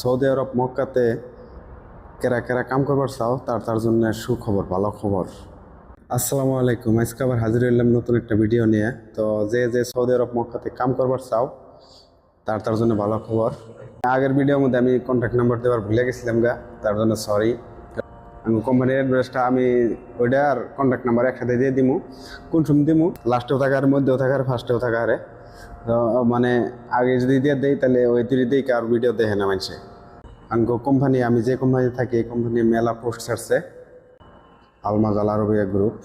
Saudi আরব, মক্কাতে কেরা কেরা কাম করবার চাও, তার তার জন্য সুখবর, ভালো খবর। আসসালামু আলাইকুম। আজকে আবার হাজির হইলাম নতুন একটা ভিডিও নিয়ে। তো যে যে সৌদি আরব, মক্কাতে কাম করবার চাও, তার তার জন্য ভালো খবর। আগের ভিডিওর মধ্যে আমি কন্ট্যাক্ট নাম্বার দেওয়ার ভুলে গেছিলাম গা, তার জন্য সরি আমি কোম্পানির অ্যাড্রেসটা আমি ওইটা আর কন্ট্যাক্ট নাম্বার একসাথে দিয়ে দিমু। কোন সময় দিমু? লাস্টেও থাকার মধ্যেও থাকার ফার্স্টেও থাকারে তো মানে আগে যদি দিয়ে দেই, তাহলে ওই দিই কার ভিডিও দেখে না মানছে আঙ্গো কোম্পানি আমি যে কোম্পানিতে থাকি, এই কোম্পানির মেলা পোস্ট ছাড়ছে। আলমাজ আল আরবিয়া গ্রুপ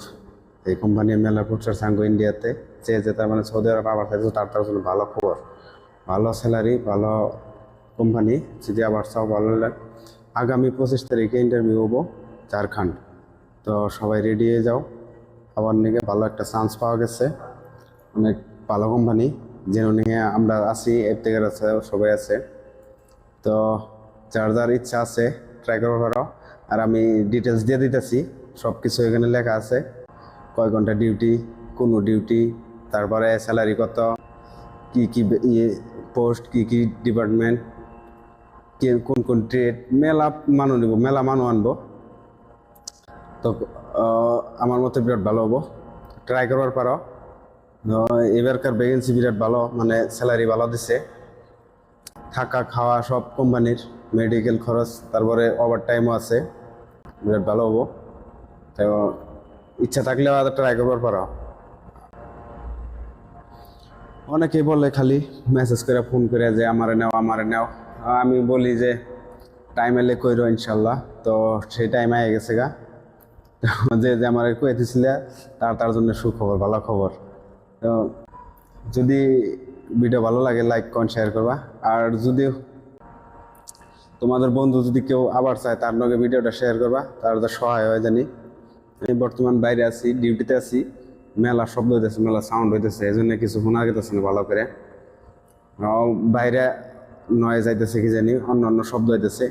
এই কোম্পানির মেলা পোস্ট ছাড়ছে আঙ্গো ইন্ডিয়াতে যে যে তার মানে সৌদি আরব আবার থাকছে তার তার জন্য ভালো খবর। ভালো স্যালারি ভালো কোম্পানি যদি আবার সব ভালো লাগে আগামী পঁচিশ তারিখে ইন্টারভিউ হব ঝাড়খণ্ড। তো সবাই রেডি হয়ে যাও। আবার নিয়ে ভালো একটা চান্স পাওয়া গেছে। অনেক ভালো কোম্পানি যেন নিয়ে আমরা আছি, এর থেকে সবাই আছে। তো যার ইচ্ছা আছে ট্রাই করব পারো আর আমি ডিটেলস দিয়ে দিতেছি সব কিছু এখানে লেখা আছে। কয় ঘণ্টা ডিউটি কোনো ডিউটি তারপরে স্যালারি কত, কি কি ইয়ে পোস্ট কি কি ডিপার্টমেন্ট কে, কোন কোন ট্রেড মেলা মানুষ নিব, মেলা মানুষ আনব। তো আমার মতে বিরাট ভালো হব। ট্রাই করবার পারো। এবারকার ভ্যাকেন্সি বিরাট ভালো মানে স্যালারি ভালো দিছে। থাকা, খাওয়া সব কোম্পানির মেডিকেল খরচ, তারপরে ওভার টাইমও আছে। বিরাট ভালো হব। তো ইচ্ছা থাকলে ট্রাই করবার পারো। অনেকেই বলে খালি মেসেজ করে ফোন করে যে, আমারে নেও আমারে নেও। আমি বলি যে টাইম এলে কইরো ইনশাল্লাহ। তো সেই টাইম আগে গেছে গা। যে যে আমার কয়ে দিছিলে, তার তার জন্য সুখবর, ভালো খবর। তো যদি ভিডিও ভালো লাগে লাইক কমেন্ট শেয়ার করবা। আর যদি তোমাদের বন্ধু যদি কেউ আবার চায় তার নগে ভিডিওটা শেয়ার করবা, তার তো সহায় হয় জানি। আমি বর্তমান বাইরে আছি ডিউটিতে আছি, মেলা শব্দ হইতেছে, মেলা সাউন্ড হইতেছে এই জন্য কিছু শোনা যেতেছে না ভালো করে। বাইরে নয় যাইতেছে কি জানি অন্য অন্য শব্দ হইতেছে।